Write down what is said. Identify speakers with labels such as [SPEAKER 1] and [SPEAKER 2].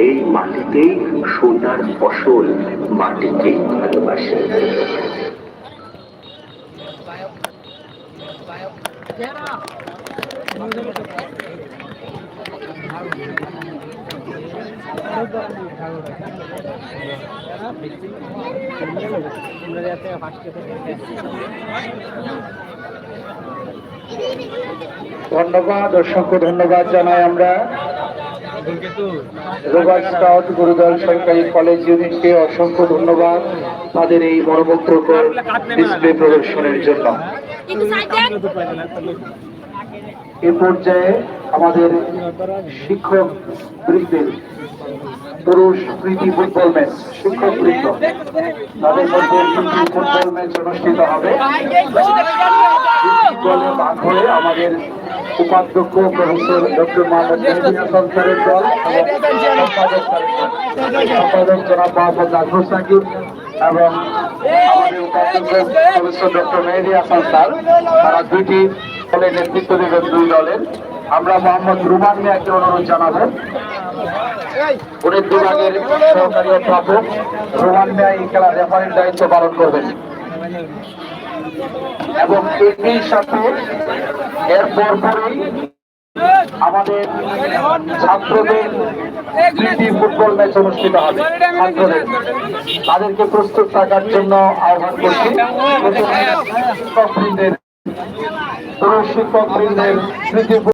[SPEAKER 1] এই মাটিতেই সোনার ফসল মাটিকেই ভালোবাসে
[SPEAKER 2] ধন্যবাদ অসংখ্য ধন্যবাদ জানাই আমরা। রোবার স্কাউট গুরুদল সরকারি কলেজ ইউনিটকে অসংখ্য ধন্যবাদ তাদের এই মনোমুগ্ধকর ডিসপ্লে প্রদর্শনের জন্য। এ পর্যায়ে আমাদের শিক্ষক বৃন্দের পুরুষ প্রীতি ফুটবল ম্যাচ, শিক্ষক বৃন্দ। তাদের মধ্যে প্রীতি ফুটবল ম্যাচ অনুষ্ঠিত হবে। আমাদের উপাধ্যক্ষ প্রফেসর ডক্টর মোহাম্মদ দল এবং মেহেদি হাসান স্যার। তারা দুইটি দলের নেতৃত্ব দেবেন দুই দলের। আমরা মোহাম্মদ রুমান মিয়াকে অনুরোধ জানাব। গণিত বিভাগের সহকারী অধ্যাপক। রোমান মিয়া এই খেলার রেফারির দায়িত্ব পালন করবেন। এবং এর সাথে এর পরপরই আমাদের ছাত্রদের প্রীতি ফুটবল ম্যাচ অনুষ্ঠিত হবে। ছাত্রদের। তাদেরকে প্রস্তুত থাকার জন্য আহ্বান করছি। প্রথমে শিক্ষক বৃন্দের প্রীতি